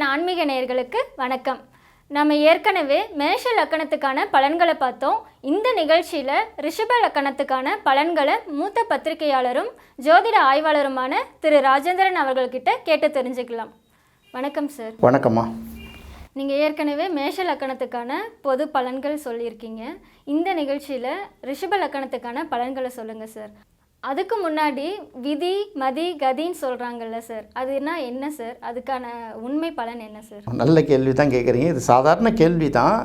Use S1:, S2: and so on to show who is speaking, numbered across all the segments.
S1: One ஆன்மீக நேயர்களுக்கு வணக்கம். நம்ம ஏற்கனவே மேஷ லக்கணத்துக்கான பலன்களை பார்த்தோம். இந்த நிகழ்ச்சியில் ரிஷப லக்கணத்துக்கான பலன்களை மூத்த பத்திரிகையாளரும் ஜோதிட ஆய்வாளருமான திரு ராஜேந்திரன் அவர்கள்கிட்ட கேட்டு தெரிஞ்சுக்கலாம். வணக்கம் சார்.
S2: வணக்கம்மா.
S1: நீங்கள் ஏற்கனவே மேஷ லக்கணத்துக்கான பொது பலன்கள் சொல்லியிருக்கீங்க. இந்த நிகழ்ச்சியில் ரிஷப லக்கணத்துக்கான பலன்களை சொல்லுங்கள் சார். அதுக்கு முன்னாடி விதி மதி கதின்னு சொல்கிறாங்கல்ல சார். அதுனா என்ன சார்? அதுக்கான உண்மை பலன் என்ன சார்?
S2: நல்ல கேள்வி தான் கேட்குறீங்க இது சாதாரண கேள்வி தான்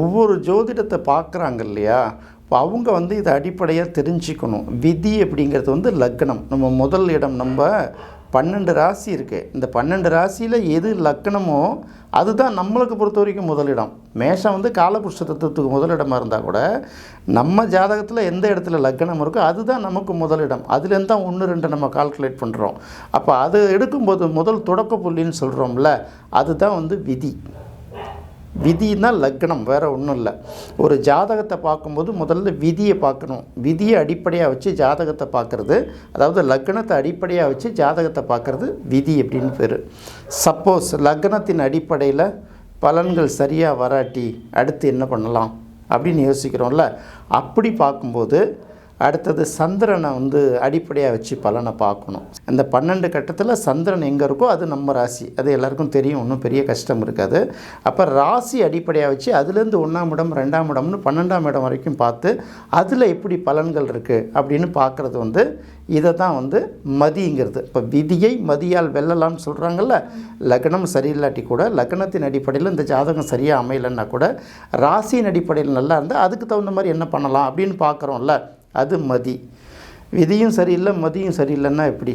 S2: ஒவ்வொரு ஜோதிடத்தை பார்க்குறாங்க இல்லையா? இப்போ அவங்க வந்து இதை அடிப்படையாக தெரிஞ்சுக்கணும். விதி அப்படிங்கிறது வந்து லக்னம். நம்ம முதல் இடம் நம்ம பன்னெண்டு ராசி இருக்குது இந்த பன்னெண்டு ராசியில் எது லக்கணமோ அதுதான் நம்மளுக்கு பொறுத்த வரைக்கும் முதலிடம் மேஷம் வந்து காலபுருஷ தத்துவத்துக்கு முதலிடமாக இருந்தால் கூட நம்ம ஜாதகத்தில் எந்த இடத்துல லக்னம் இருக்கோ அதுதான் நமக்கு முதலிடம் அதுலேருந்து தான் ஒன்று ரெண்டு நம்ம கால்குலேட் பண்ணுறோம் அப்போ அது எடுக்கும்போது முதல் தொடக்க புள்ளின்னு சொல்கிறோம்ல அதுதான் வந்து விதி. விதினா லக்னம் வேறு ஒன்றும் இல்லை. ஒரு ஜாதகத்தை பார்க்கும்போது முதல்ல விதியை பார்க்கணும். விதியை அடிப்படையாக வச்சு ஜாதகத்தை பார்க்குறது அதாவது லக்னத்தை அடிப்படையாக வச்சு ஜாதகத்தை பார்க்குறது விதி அப்படின்னு பேர். சப்போஸ் லக்னத்தின் அடிப்படையில் பலன்கள் சரியாக வராட்டி அடுத்து என்ன பண்ணலாம் அப்படின்னு யோசிக்கிறோம்ல. அப்படி பார்க்கும்போது அடுத்தது சந்திரனை வந்து அடிப்படையாக வச்சு பலனை பார்க்கணும். இந்த பன்னெண்டு கட்டத்தில் சந்திரன் எங்கே இருக்கோ அது நம்ம ராசி. அது எல்லாருக்கும் தெரியும் ஒன்றும் பெரிய கஷ்டம் இருக்காது. அப்போ ராசி அடிப்படையாக வச்சு அதுலேருந்து ஒன்றாம் இடம் ரெண்டாம் இடம்னு பன்னெண்டாம் இடம் வரைக்கும் பார்த்து அதில் எப்படி பலன்கள் இருக்குது அப்படின்னு பார்க்குறது வந்து இதை தான் வந்து மதிங்கிறது. இப்போ விதியை மதியால் வெல்லலாம்னு சொல்கிறாங்கல்ல லக்னம் சரியில்லாட்டி கூட லக்னத்தின் அடிப்படையில் இந்த ஜாதகம் சரியாக அமையலைன்னா கூட ராசியின் அடிப்படையில் நல்லா இருந்தால் அதுக்கு தகுந்த மாதிரி என்ன பண்ணலாம் அப்படின்னு பார்க்குறோம்ல. அது மதி. விதியும் சரியில்லை மதியும் சரியில்லைன்னா எப்படி?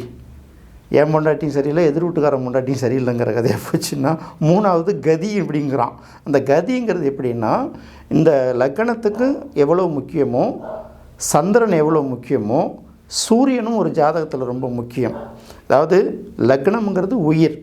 S2: என் பொண்டாட்டியும் சரியில்லை எதிர் வீட்டுக்காரன் பொண்டாட்டியும் சரியில்லைங்கிற கதையை போச்சுன்னா மூணாவது கதி அப்படிங்கிறான் அந்த கதிங்கிறது எப்படின்னா இந்த லக்கணத்துக்கு எவ்வளோ முக்கியமோ சந்திரன் எவ்வளோ முக்கியமோ சூரியனும் ஒரு ஜாதகத்தில் ரொம்ப முக்கியம். அதாவது லக்னம்ங்கிறது உயிர்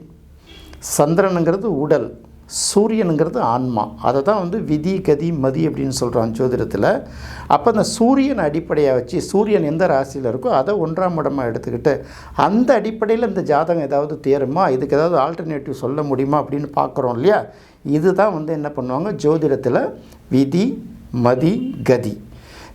S2: சந்திரனுங்கிறது உடல். சூரியனுங்கிறது ஆன்மா. அதை தான் வந்து விதி கதி மதி அப்படின்னு சொல்கிறான் ஜோதிடத்தில். அப்போ அந்த சூரியன் அடிப்படையாக வச்சு சூரியன் எந்த ராசியில் இருக்கோ அதை ஒன்றாம் இடமாக எடுத்துக்கிட்டு அந்த அடிப்படையில் இந்த ஜாதகம் ஏதாவது தேருமா? இதுக்கு ஏதாவது ஆல்டர்னேட்டிவ் சொல்ல முடியுமா? அப்படின்னு பார்க்குறோம் இல்லையா? இதுதான் வந்து என்ன பண்ணுவாங்க? ஜோதிடத்தில் விதி மதி கதி.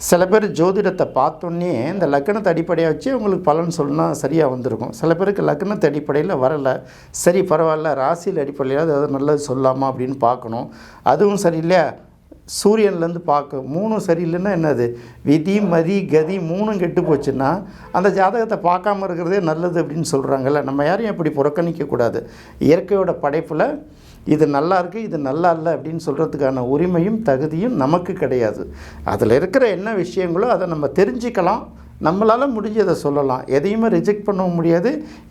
S2: சில பேர் ஜோதிடத்தை பார்த்தோன்னே இந்த லக்னத்தை அடிப்படையாக வச்சு உங்களுக்கு பலன் சொன்னால் சரியாக வந்திருக்கும். சில பேருக்கு லக்னத்தை அடிப்படையில் வரலை. சரி பரவாயில்ல ராசியில் அடிப்படையில் ஏதாவது நல்லது சொல்லாமா அப்படின்னு பார்க்கணும். அதுவும் சரியில்லையா சூரியன்லேருந்து பார்க்க மூணும் சரியில்லைன்னா என்னது? விதி மதி கதி மூணும் கெட்டு போச்சுன்னா அந்த ஜாதகத்தை பார்க்காம இருக்கிறதே நல்லது அப்படின்னு சொல்கிறாங்கல்ல நம்ம யாரையும் அப்படி புறக்கணிக்கக்கூடாது. இயற்கையோட படைப்பில் இது நல்லா இருக்குது இது நல்லா இல்லை அப்படின்னு சொல்கிறதுக்கான உரிமையும் தகுதியும் நமக்கு கிடையாது. அதில் இருக்கிற என்ன விஷயங்களோ அதை நம்ம தெரிஞ்சுக்கலாம். நம்மளால் முடிஞ்சதை சொல்லலாம். எதையுமே ரிஜெக்ட் பண்ணவும் முடியாது.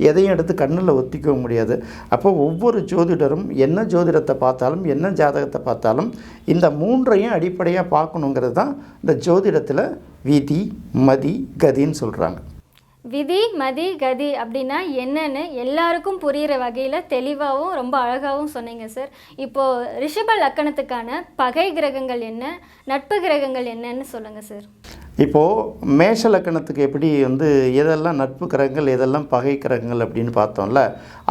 S2: எதையும் எடுத்து கண்ணில் ஒத்திக்கவும் முடியாது. அப்போ ஒவ்வொரு ஜோதிடரும் என்ன ஜோதிடத்தை பார்த்தாலும் என்ன ஜாதகத்தை பார்த்தாலும் இந்த மூன்றையும் அடிப்படையாக பார்க்கணுங்கிறது தான் இந்த ஜோதிடத்தில் வீதி மதி கதின்னு சொல்கிறாங்க
S1: விதி மதி கதி அப்படின்னா என்னன்னு எல்லாருக்கும் புரிகிற வகையில் தெளிவாகவும் ரொம்ப அழகாகவும் சொன்னீங்க சார் இப்போது ரிஷப லக்கணத்துக்கான பகை கிரகங்கள் என்ன நட்பு கிரகங்கள் என்னன்னு சொல்லுங்கள் சார்
S2: இப்போது மேஷ லக்கணத்துக்கு எப்படி வந்து எதெல்லாம் நட்பு கிரகங்கள் எதெல்லாம் பகை கிரகங்கள் அப்படின்னு பார்த்தோம்ல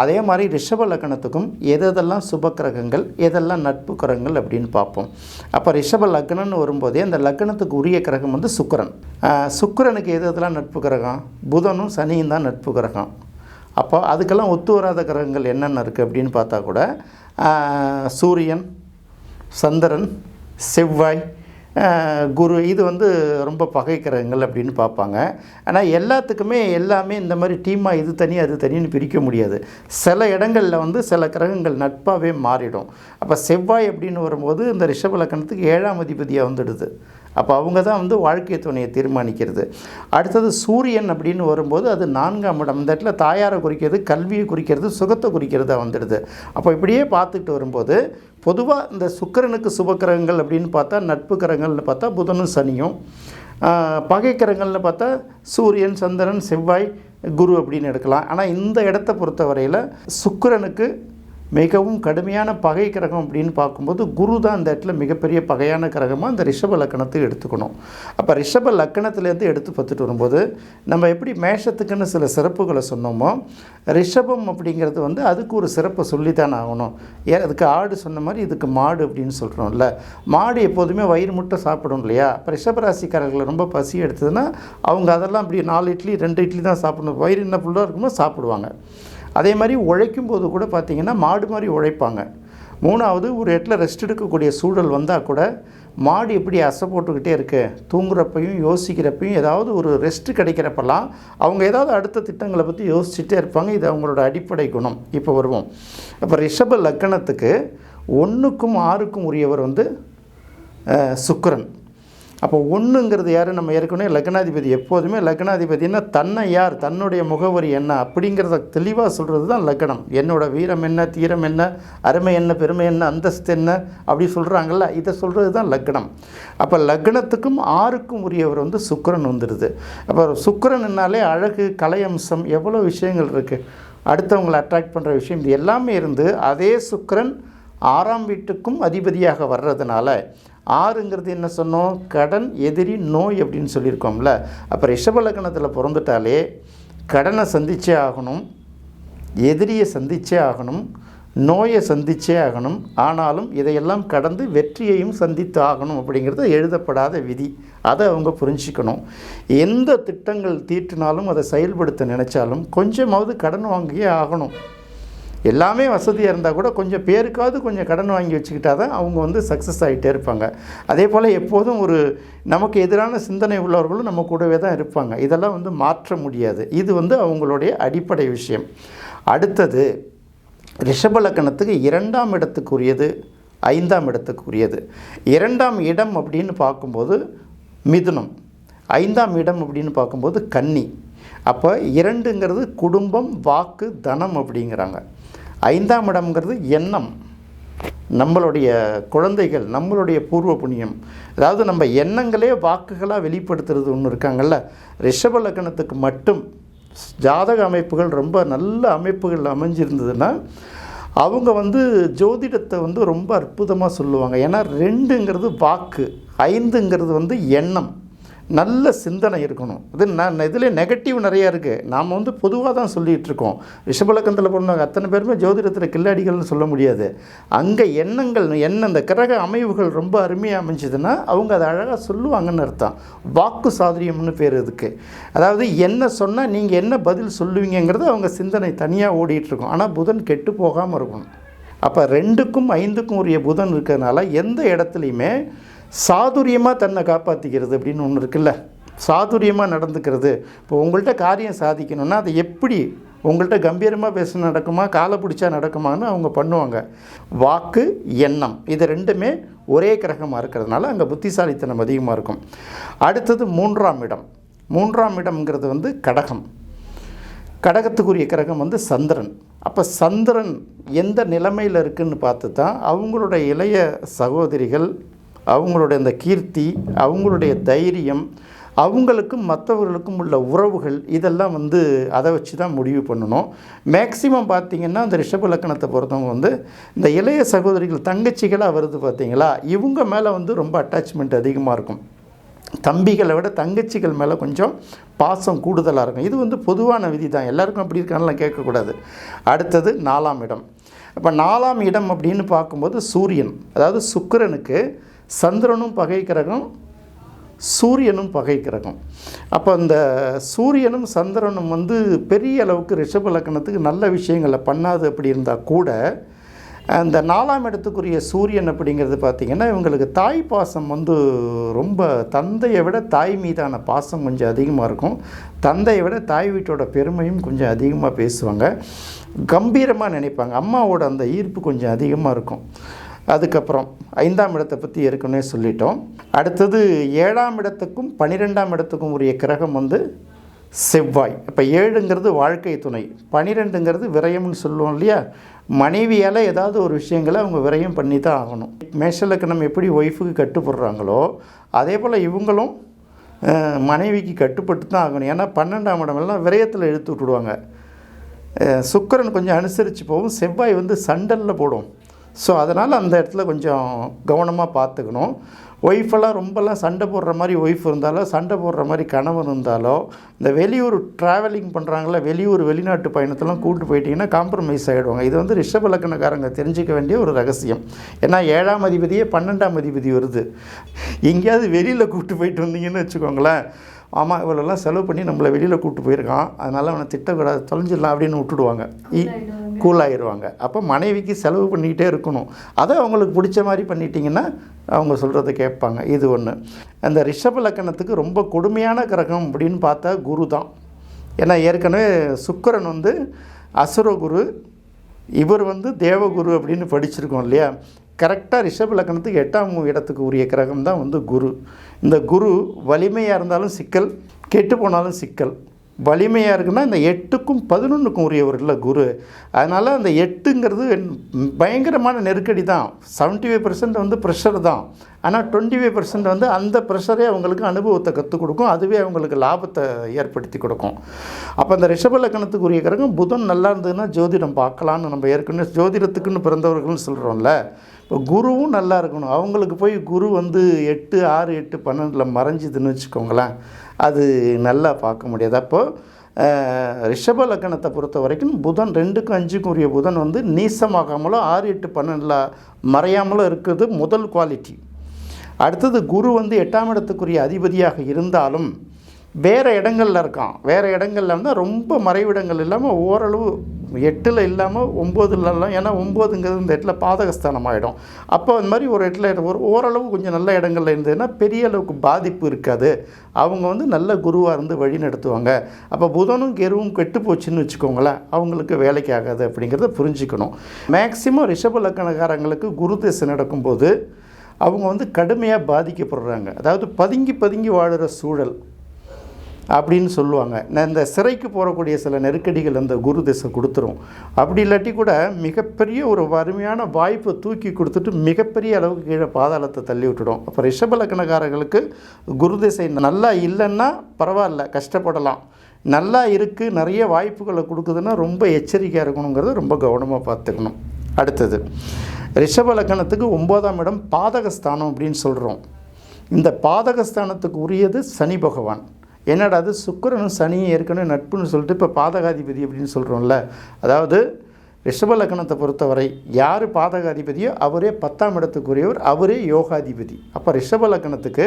S2: அதே மாதிரி ரிஷப லக்கணத்துக்கும் எதெல்லாம் சுப கிரகங்கள் எதெல்லாம் நட்பு கிரகங்கள் அப்படின்னு பார்ப்போம். அப்போ ரிஷப லக்னம்னு வரும்போதே அந்த லக்கணத்துக்கு உரிய கிரகம் வந்து சுக்கரன். சுக்கரனுக்கு எது எதெல்லாம் நட்பு கிரகம்? புதனும் சனியும் தான் நட்பு கிரகம். அப்போ அதுக்கெல்லாம் ஒத்து வராத கிரகங்கள் என்னென்ன இருக்குது அப்படின்னு பார்த்தா கூட சூரியன் சந்திரன் செவ்வாய் குரு இது வந்து ரொம்ப பகை கிரகங்கள் அப்படின்னு பார்ப்பாங்க. ஆனால் எல்லாத்துக்குமே எல்லாமே இந்த மாதிரி டீமாக இது தனி அது தனின்னு பிரிக்க முடியாது. சில இடங்களில் வந்து சில கிரகங்கள் நட்பாகவே மாறிடும். அப்போ செவ்வாய் அப்படின்னு வரும்போது இந்த ரிஷப லக்கணத்துக்கு ஏழாம் அதிபதியாக வந்துடுது. அப்போ அவங்க தான் வந்து வாழ்க்கை துணையை தீர்மானிக்கிறது. அடுத்தது சூரியன் அப்படின்னு வரும்போது அது நான்காம் இடம். இந்த இடத்துல தாயாரை குறிக்கிறது கல்வியை குறிக்கிறது சுகத்தை குறிக்கிறதா வந்துடுது. அப்போ இப்படியே பார்த்துட்டு வரும்போது பொதுவாக இந்த சுக்கிரனுக்கு சுபக்கிரகங்கள் அப்படின்னு பார்த்தா நட்பு கிரகங்கள்னு பார்த்தா புதனும் சனியும். பகை கிரகங்கள்னு பார்த்தா சூரியன் சந்திரன் செவ்வாய் குரு அப்படின்னு எடுக்கலாம். ஆனால் இந்த இடத்த பொறுத்தவரையில் சுக்கிரனுக்கு மிகவும் கடுமையான பகை கிரகம் அப்படின்னு பார்க்கும்போது குரு தான் அந்த இடத்துல மிகப்பெரிய பகையான கிரகமாக அந்த ரிஷப லக்கணத்தை எடுத்துக்கணும். அப்போ ரிஷப லக்கணத்துலேருந்து எடுத்து பார்த்துட்டு வரும்போது நம்ம எப்படி மேஷத்துக்குன்னு சில சிறப்புகளை சொன்னோமோ ரிஷபம் அப்படிங்கிறது வந்து அதுக்கு ஒரு சிறப்பை சொல்லித்தான் ஆகணும். ஏன் அதுக்கு ஆடு சொன்ன மாதிரி இதுக்கு மாடு அப்படின்னு சொல்கிறோம்ல மாடு எப்போதுமே வயிறு முட்டை சாப்பிடும் இல்லையா? இப்போ ரிஷபராசிக்காரர்கள் ரொம்ப பசி எடுத்ததுன்னா அவங்க அதெல்லாம் அப்படி நாலு இட்லி ரெண்டு இட்லி தான் சாப்பிடணும். வயிறு என்ன ஃபுல்லாக இருக்குமோ சாப்பிடுவாங்க. அதே மாதிரி உழைக்கும் போது கூட பார்த்திங்கன்னா மாடு மாதிரி உழைப்பாங்க. மூணாவது ஒரு இடத்துல ரெஸ்ட் எடுக்கக்கூடிய சூழல் வந்தால் கூட மாடு எப்படி அசை போட்டுக்கிட்டே இருக்கு தூங்குறப்பையும் யோசிக்கிறப்பையும் ஏதாவது ஒரு ரெஸ்ட் கிடைக்கிறப்பெல்லாம் அவங்க ஏதாவது அடுத்த திட்டங்களை பற்றி யோசிச்சுட்டே இருப்பாங்க. இது அவங்களோட அடிப்படை குணம். இப்போ வருவோம். அப்போ ரிஷப லக்கணத்துக்கு ஒன்றுக்கும் ஆறுக்கும் உரியவர் வந்து சுக்கரன். அப்போ ஒன்றுங்கிறது யார்? நம்ம ஏற்கனவே லக்னாதிபதி எப்போதுமே லக்னாதிபதினா தன்னை யார்? தன்னுடைய முகவரி என்ன? அப்படிங்கிறத தெளிவாக சொல்கிறது தான் லக்னம். என்னோடய வீரம் என்ன? தீரம் என்ன? அருமை என்ன? பெருமை என்ன? அந்தஸ்து என்ன? அப்படி சொல்கிறாங்கல்ல இதை சொல்கிறது தான் லக்னம். அப்போ லக்னத்துக்கும் ஆறுக்கும் உரியவர் வந்து சுக்கரன் வந்துடுது. அப்போ சுக்கரன்னாலே அழகு கலையம்சம் எவ்வளோ விஷயங்கள் இருக்குது அடுத்தவங்களை அட்ராக்ட் பண்ணுற விஷயம் இது எல்லாமே இருந்து அதே சுக்கரன் ஆறாம் வீட்டுக்கும் அதிபதியாக வர்றதுனால ஆறுங்கிறது என்ன சொன்னோம்? கடன் எதிரி நோய் அப்படின்னு சொல்லியிருக்கோம்ல. அப்போ ரிஷப லக்னத்தில் பிறந்துட்டாலே கடனை சந்திச்சே ஆகணும் எதிரியை சந்திச்சே ஆகணும் நோயை சந்திச்சே ஆகணும். ஆனாலும் இதையெல்லாம் கடந்து வெற்றியையும் சந்தித்து ஆகணும் அப்படிங்கிறது எழுதப்படாத விதி. அதை அவங்க புரிஞ்சுக்கணும். எந்த திட்டங்கள் தீட்டினாலும் அதை செயல்படுத்த நினச்சாலும் கொஞ்சமாவது கடன் வாங்கியே ஆகணும். எல்லாமே வசதியாக இருந்தால் கூட கொஞ்சம் பேருக்காவது கொஞ்சம் கடன் வாங்கி வச்சுக்கிட்டா தான் அவங்க வந்து சக்ஸஸ் ஆகிட்டே இருப்பாங்க. அதே போல் எப்போதும் ஒரு நமக்கு எதிரான சிந்தனை உள்ளவர்களும் நம்ம கூடவே தான் இருப்பாங்க. இதெல்லாம் வந்து மாற்ற முடியாது. இது வந்து அவங்களுடைய அடிப்படை விஷயம். அடுத்தது ரிஷபலக்கணத்துக்கு இரண்டாம் இடத்துக்குரியது ஐந்தாம் இடத்துக்குரியது. இரண்டாம் இடம் அப்படின்னு பார்க்கும்போது மிதுனம். ஐந்தாம் இடம் அப்படின்னு பார்க்கும்போது கன்னி. அப்போ இரண்டுங்கிறது குடும்பம் வாக்கு தனம் அப்படிங்கிறாங்க. ஐந்தாம் இடம்ங்கிறது எண்ணம். நம்மளுடைய குழந்தைகள் நம்மளுடைய பூர்வ புண்ணியம். அதாவது நம்ம எண்ணங்களே வாக்குகளாக வெளிப்படுத்துறது ஒன்று இருக்காங்கல்ல. ரிஷப லக்னத்துக்கு மட்டும் ஜாதக அமைப்புகள் ரொம்ப நல்ல அமைப்புகள் அமைஞ்சிருந்ததுன்னா அவங்க வந்து ஜோதிடத்தை வந்து ரொம்ப அற்புதமாக சொல்லுவாங்க. ஏன்னா ரெண்டுங்கிறது வாக்கு ஐந்துங்கிறது வந்து எண்ணம். நல்ல சிந்தனை இருக்கணும். இது நான் இதில் நெகட்டிவ் நிறையா இருக்குது நாம் வந்து பொதுவாக தான் சொல்லிகிட்டு இருக்கோம். ரிஷபலக்கத்தில் பிறந்தவங்க அத்தனை பேருமே ஜோதிடத்தில் கில்லாடிகள்னு சொல்ல முடியாது. அங்கே எண்ணங்கள் என்ன இந்த கிரக அமைவுகள் ரொம்ப அருமையாக அமைஞ்சதுன்னா அவங்க அதை அழகாக சொல்லுவாங்கன்னு அர்த்தம். வாக்கு சாதுரியம்னு பேர் இதுக்கு அதாவது என்ன சொன்னால் நீங்கள் என்ன பதில் சொல்லுவீங்கங்கிறது அவங்க சிந்தனை தனியாக ஓடிட்டுருக்கும் ஆனால் புதன் கெட்டு போகாமல் இருக்கணும். அப்போ ரெண்டுக்கும் ஐந்துக்கும் உரிய புதன் இருக்கிறதுனால எந்த இடத்துலையுமே சாதுரியமாக தன்னை காப்பாற்றிக்கிறது அப்படின்னு ஒன்று இருக்குல்ல. சாதுரியமாக நடந்துக்கிறது. இப்போ உங்கள்கிட்ட காரியம் சாதிக்கணும்னா அதை எப்படி உங்கள்கிட்ட கம்பீரமாக பேச நடக்குமா காலை பிடிச்சா நடக்குமான்னு அவங்க பண்ணுவாங்க. வாக்கு எண்ணம் இது ரெண்டுமே ஒரே கிரகமாக இருக்கிறதுனால அங்கே புத்திசாலித்தனம் அதிகமாக இருக்கும். அடுத்தது மூன்றாம் இடம். மூன்றாம் இடம்ங்கிறது வந்து கடகம். கடகத்துக்குரிய கிரகம் வந்து சந்திரன். அப்போ சந்திரன் எந்த நிலைமையில் இருக்குன்னு பார்த்து தான் அவங்களோட இளைய சகோதரிகள் அவங்களுடைய அந்த கீர்த்தி அவங்களுடைய தைரியம் அவங்களுக்கும் மற்றவர்களுக்கும் உள்ள உறவுகள் இதெல்லாம் வந்து அதை வச்சு தான் முடிவு பண்ணணும். மேக்சிமம் பார்த்திங்கன்னா அந்த ரிஷப லக்கணத்தை பொறுத்தவங்க வந்து இந்த இளைய சகோதரிகள் தங்கச்சிகளாக வருது பார்த்தீங்களா? இவங்க மேலே வந்து ரொம்ப அட்டாச்மெண்ட் அதிகமாக இருக்கும். தம்பிகளை விட தங்கச்சிகள் மேலே கொஞ்சம் பாசம் கூடுதலாக இருக்கும். இது வந்து பொதுவான விதி தான். எல்லாருக்கும் அப்படி இருக்கான்லாம் கேட்கக்கூடாது. அடுத்தது நாலாம் இடம். இப்போ நாலாம் இடம் அப்படின்னு பார்க்கும்போது சூரியன். அதாவது சுக்கரனுக்கு சந்திரனும் பகை கிரகம் சூரியனும் பகை கிரகம். அப்போ இந்த சூரியனும் சந்திரனும் வந்து பெரிய அளவுக்கு ரிஷப லக்கணத்துக்கு நல்ல விஷயங்களை பண்ணாது அப்படி இருந்தால் கூட அந்த நாலாம் இடத்துக்குரிய சூரியன் அப்படிங்கிறது பார்த்திங்கன்னா இவங்களுக்கு தாய் பாசம் வந்து ரொம்ப தந்தையை விட தாய் மீதான பாசம் கொஞ்சம் அதிகமாக இருக்கும். தந்தையை விட தாய் வீட்டோட பெருமையும் கொஞ்சம் அதிகமாக பேசுவாங்க. கம்பீரமாக நினைப்பாங்க. அம்மாவோட அந்த ஈர்ப்பு கொஞ்சம் அதிகமாக இருக்கும். அதுக்கப்புறம் ஐந்தாம் இடத்தை பற்றி ஏற்கனவே சொல்லிட்டோம். அடுத்தது ஏழாம் இடத்துக்கும் பன்னிரெண்டாம் இடத்துக்கும் உரிய கிரகம் வந்து செவ்வாய். இப்போ ஏழுங்கிறது வாழ்க்கை துணை. பனிரெண்டுங்கிறது விரயம்னு சொல்லுவோம் இல்லையா? மனைவியால் ஏதாவது ஒரு விஷயங்களை அவங்க விரயம் பண்ணி தான் ஆகணும் மேஷலக்கணம் எப்படி ஒய்ஃபுக்கு கட்டுப்படுறாங்களோ அதே போல் இவங்களும் மனைவிக்கு கட்டுப்பட்டு தான் ஆகணும். ஏன்னா பன்னெண்டாம் இடமெல்லாம் விரயத்தில் இழுத்து விட்டுடுவாங்க. சுக்கரன் சுக்கிரன் கொஞ்சம் அனுசரித்து போகும். செவ்வாய் வந்து சண்டலில் போடும். ஸோ அதனால் அந்த இடத்துல கொஞ்சம் கவனமாக பார்த்துக்கணும். ஒய்ஃபெல்லாம் ரொம்பலாம் சண்டை போடுற மாதிரி ஒய்ஃப் இருந்தாலோ சண்டை போடுற மாதிரி கணவன் இருந்தாலோ இந்த வெளியூர் ட்ராவலிங் பண்ணுறாங்களே வெளியூர் வெளிநாட்டு பயணத்தெல்லாம் கூப்பிட்டு போயிட்டிங்கன்னா காம்ப்ரமைஸ் ஆகிடுவாங்க இது வந்து ரிஷப லக்கணக்காரங்க தெரிஞ்சிக்க வேண்டிய ஒரு ரகசியம். ஏன்னா ஏழாம் அதிபதியே பன்னெண்டாம் அதிபதி வருது. எங்கேயாவது வெளியில் கூப்பிட்டு போயிட்டு வந்தீங்கன்னு வச்சுக்கோங்களேன். ஆமாம் இவ்வளோலாம் செலவு பண்ணி நம்மளை வெளியில் கூப்பிட்டு போயிருக்கான். அதனால் அவனை திட்டக்கூடாது தொலைஞ்சிடலாம் அப்படின்னு விட்டுடுவாங்க. கூல் கூலாயிருவாங்க. அப்போ மனைவிக்கு செலவு பண்ணிக்கிட்டே இருக்கணும். அதை அவங்களுக்கு பிடிச்ச மாதிரி பண்ணிட்டீங்கன்னா அவங்க சொல்கிறத கேட்பாங்க. இது ஒன்று அந்த ரிஷப லக்கணத்துக்கு ரொம்ப கொடுமையான கிரகம் அப்படின்னு பார்த்தா குரு தான். ஏன்னா ஏற்கனவே சுக்கரன் வந்து அசுரகுரு இவர் வந்து தேவகுரு அப்படின்னு படிச்சிருக்கோம் இல்லையா? கரெக்டாக ரிஷப லக்கணத்துக்கு எட்டாம் இடத்துக்கு உரிய கிரகம் தான் வந்து குரு. இந்த குரு வலிமையாக இருந்தாலும் சிக்கல் கெட்டு போனாலும் சிக்கல். வலிமையாக இருக்குன்னா இந்த எட்டுக்கும் பதினொன்றுக்கும் உரியவர்கள் குரு. அதனால் அந்த எட்டுங்கிறது பயங்கரமான நெருக்கடி தான். செவன்ட்டி ஃபைவ் பர்சன்ட் வந்து ப்ரெஷர் தான். ஆனால் டுவெண்ட்டி ஃபைவ் பர்சன்ட் வந்து அந்த ப்ரெஷரே அவங்களுக்கு அனுபவத்தை கற்றுக் கொடுக்கும். அதுவே அவங்களுக்கு லாபத்தை ஏற்படுத்தி கொடுக்கும். அப்போ அந்த ரிஷப லக்கணத்துக்குரிய கிரகம் புதன் நல்லா இருந்ததுன்னா ஜோதிடம் பார்க்கலான்னு நம்ம ஏற்கனவே ஜோதிடத்துக்குன்னு பிறந்தவர்கள்னு சொல்கிறோம்ல இப்போ குருவும் நல்லா இருக்கணும். அவங்களுக்கு போய் குரு வந்து எட்டு ஆறு எட்டு பன்னெண்டில் மறைஞ்சிதுன்னு வச்சுக்கோங்களேன். அது நல்லா பார்க்க முடியாது. அப்போது ரிஷப லக்னத்தை பொறுத்த வரைக்கும் புதன் ரெண்டுக்கும் அஞ்சுக்கும் உரிய புதன் வந்து நீசமாகாமலோ ஆறு எட்டு பன்னெண்டில் மறையாமலோ இருக்கிறது முதல் குவாலிட்டி அடுத்தது குரு வந்து எட்டாம் இடத்துக்குரிய அதிபதியாக இருந்தாலும் வேறு இடங்களில் இருக்கான். வேறு இடங்கள்ல இருந்தால் ரொம்ப மறைவிடங்கள் இல்லாமல் ஓரளவு எட்டில் இல்லாமல் ஒம்போதுலலாம் ஏன்னா ஒம்போதுங்கிறது இந்த இடத்துல பாதகஸ்தானம் ஆகிடும் அப்போ அந்த மாதிரி ஒரு இடத்துல ஒரு ஓரளவு கொஞ்சம் நல்ல இடங்கள்ல இருந்ததுன்னா பெரிய அளவுக்கு பாதிப்பு இருக்காது. அவங்க வந்து நல்ல குருவாக இருந்து வழி நடத்துவாங்க. அப்போ புதனும் கெருவும் கெட்டு போச்சுன்னு வச்சுக்கோங்களேன் அவங்களுக்கு வேலைக்கு ஆகாது அப்படிங்கிறத புரிஞ்சுக்கணும். மேக்சிமம் ரிஷப லக்கணக்காரங்களுக்கு குரு திசை நடக்கும்போது அவங்க வந்து கடுமையாக பாதிக்கப்படுறாங்க. அதாவது பதுங்கி பதுங்கி வாழ்கிற சூழல். அப்படின்னு சொல்லுவாங்க. நான் இந்த சிறைக்கு போகக்கூடிய சில நெருக்கடிகள் அந்த குரு திசை கொடுத்துரும். அப்படி இல்லாட்டி கூட மிகப்பெரிய ஒரு வறுமையான வாய்ப்பை தூக்கி கொடுத்துட்டு மிகப்பெரிய அளவுக்கு கீழே பாதாளத்தை தள்ளி விட்டுடும். அப்போ ரிஷபலக்கணக்காரர்களுக்கு குரு திசை நல்லா இல்லைன்னா பரவாயில்ல கஷ்டப்படலாம். நல்லா இருக்குது நிறைய வாய்ப்புகளை கொடுக்குதுன்னா ரொம்ப எச்சரிக்கையாக இருக்கணுங்கிறத ரொம்ப கவனமாக பார்த்துக்கணும். அடுத்தது ரிஷப லக்கணத்துக்கு ஒம்போதாம் இடம் பாதகஸ்தானம் அப்படின்னு சொல்கிறோம் இந்த பாதகஸ்தானத்துக்கு உரியது சனி பகவான். என்னடா அது? சுக்கரனும் சனியும் ஏற்கனவே நட்புன்னு சொல்லிட்டு இப்போ பாதகாதிபதி அப்படின்னு சொல்கிறோம்ல அதாவது ரிஷப லக்னத்தை பொறுத்தவரை யார் பாதகாதிபதியோ அவரே பத்தாம் இடத்துக்குரியவர் அவரே யோகாதிபதி. அப்போ ரிஷப லக்னத்துக்கு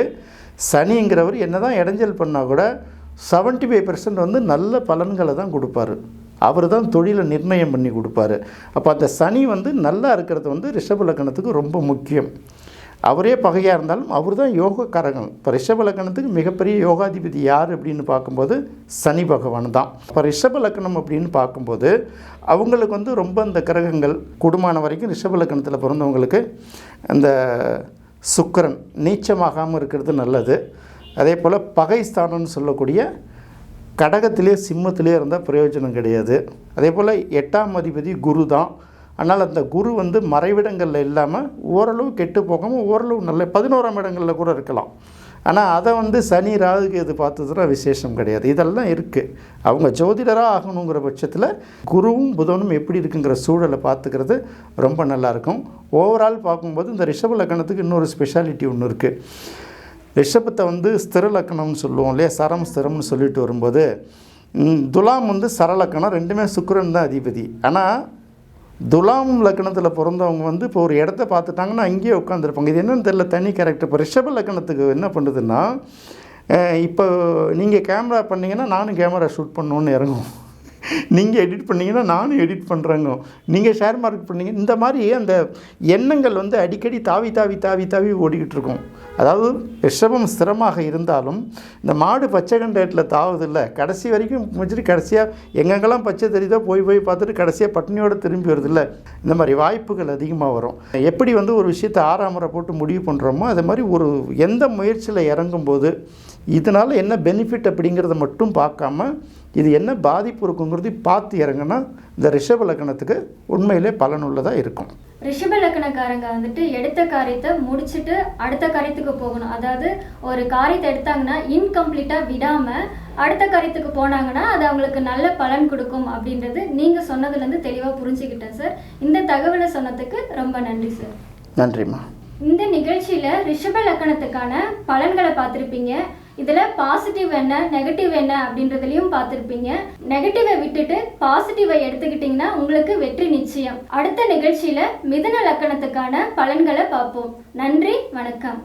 S2: சனிங்கிறவர் என்ன தான் இடைஞ்சல் பண்ணால் கூட செவன்ட்டி ஃபைவ் வந்து நல்ல பலன்களை தான் கொடுப்பாரு. அவர் தான் தொழிலை நிர்ணயம் பண்ணி கொடுப்பாரு. அப்போ அந்த சனி வந்து நல்லா இருக்கிறது வந்து ரிஷப லக்னத்துக்கு ரொம்ப முக்கியம். அவரே பகையாக இருந்தாலும் அவர் தான் யோகக்காரகன் இப்போ ரிஷப லக்கணத்துக்கு மிகப்பெரிய யோகாதிபதி யார் அப்படின்னு பார்க்கும்போது சனி பகவான் தான். இப்போ ரிஷப லக்கணம் அப்படின்னு பார்க்கும்போது அவங்களுக்கு வந்து ரொம்ப அந்த கிரகங்கள் குடும்பமான வரைக்கும் ரிஷப லக்கணத்தில் பிறந்தவங்களுக்கு அந்த சுக்கிரன் நீச்சமாகாமல் இருக்கிறது நல்லது. அதே போல் பகைஸ்தானம்னு சொல்லக்கூடிய கடகத்திலே சிம்மத்திலே இருந்தால் பிரயோஜனம் கிடையாது. அதே போல் எட்டாம் அதிபதி குரு தான். ஆனால் அந்த குரு வந்து மறைவிடங்களில் இல்லாமல் ஓரளவு கெட்டு போகாமல் ஓரளவு நல்ல பதினோராம் இடங்களில் கூட இருக்கலாம். ஆனால் அதை வந்து சனி ராகுக்கு இது பார்த்ததுனா விசேஷம் கிடையாது. இதெல்லாம் இருக்குது அவங்க ஜோதிடராக ஆகணுங்கிற பட்சத்தில் குருவும் புதனும் எப்படி இருக்குங்கிற சூழலை பார்த்துக்கிறது ரொம்ப நல்லாயிருக்கும் ஓவரால் பார்க்கும்போது இந்த ரிஷப லக்கணத்துக்கு இன்னொரு ஸ்பெஷாலிட்டி ஒன்று இருக்குது ரிஷபத்தை வந்து ஸ்திர லக்கணம்னு சொல்லுவோம் இல்லையா? சரம் ஸ்திரம்னு சொல்லிட்டு வரும்போது துலாம் வந்து சரலக்கணம் ரெண்டுமே சுக்கரன் தான் அதிபதி. ஆனால் துலாம் லக்கணத்தில் பிறந்தவங்க வந்து இப்போ ஒரு இடத்த பார்த்துட்டாங்கன்னா அங்கேயே உட்காந்துருப்பாங்க இது என்னென்னு தெரியல தனி கேரக்டர் இப்போ ரிஷப லக்கணத்துக்கு என்ன பண்ணுதுன்னா இப்போ நீங்கள் கேமரா பண்ணீங்கன்னா நானும் கேமரா ஷூட் பண்ணணுன்னு இறங்கும் நீங்கள் எடிட் பண்ணிங்கன்னா நானும் எடிட் பண்ணுறேங்க நீங்கள் ஷேர் மார்க்கெட் பண்ணீங்க இந்த மாதிரி அந்த எண்ணங்கள் வந்து அடிக்கடி தாவி தாவி தாவி தாவி ஓடிக்கிட்டு இருக்கும். அதாவது ரிஷபம் ஸ்திரமாக இருந்தாலும் இந்த மாடு பச்சை கண்டேட்டில் தாவதில்லை கடைசி வரைக்கும் முடிச்சுட்டு கடைசியாக எங்கெங்கெல்லாம் பச்சை தெரியுதோ போய் போய் பார்த்துட்டு கடைசியாக பட்டினியோடு திரும்பி வருதில்ல இந்த மாதிரி வாய்ப்புகள் அதிகமாக வரும். எப்படி வந்து ஒரு விஷயத்தை ஆறாம் முறை போட்டு முடிவு பண்ணுறோமோ அது மாதிரி ஒரு எந்த முயற்சியில் இறங்கும்போது இதனால் என்ன பெனிஃபிட் அப்படிங்கிறத மட்டும் பார்க்காம இது என்ன பாதிப்பு இருக்குங்கிறதையும் பார்த்து இறங்குனா இந்த ரிஷப லக்கணத்துக்கு உண்மையிலே பலனுள்ளதாக இருக்கும்.
S1: ரிஷப லக்கணக்காரங்க வந்துட்டு எடுத்த காரியத்தை முடிச்சுட்டு அடுத்த காரியத்துக்கு போகணும். அதாவது ஒரு காரியத்தை எடுத்தாங்கன்னா இன்கம்ப்ளீட்டாக விடாமல் அடுத்த காரியத்துக்கு போனாங்கன்னா அது அவங்களுக்கு நல்ல பலன் கொடுக்கும் அப்படின்றது நீங்கள் சொன்னதுலேருந்து தெளிவாக புரிஞ்சுக்கிட்டேன் சார். இந்த தகவலை சொன்னதுக்கு ரொம்ப நன்றி சார்.
S2: நன்றிம்மா.
S1: இந்த நிகழ்ச்சியில் ரிஷப லக்கணத்துக்கான பலன்களை பார்த்துருப்பீங்க. இதில் பாசிட்டிவ் என்ன நெகட்டிவ் என்ன அப்படின்றதுலையும் பார்த்துருப்பீங்க. நெகட்டிவை விட்டுட்டு பாசிட்டிவை எடுத்துக்கிட்டிங்கன்னா உங்களுக்கு வெற்றி நிச்சயம். அடுத்த நிகழ்ச்சியில் மிதுன லக்கணத்துக்கான பலன்களை பார்ப்போம். நன்றி வணக்கம்.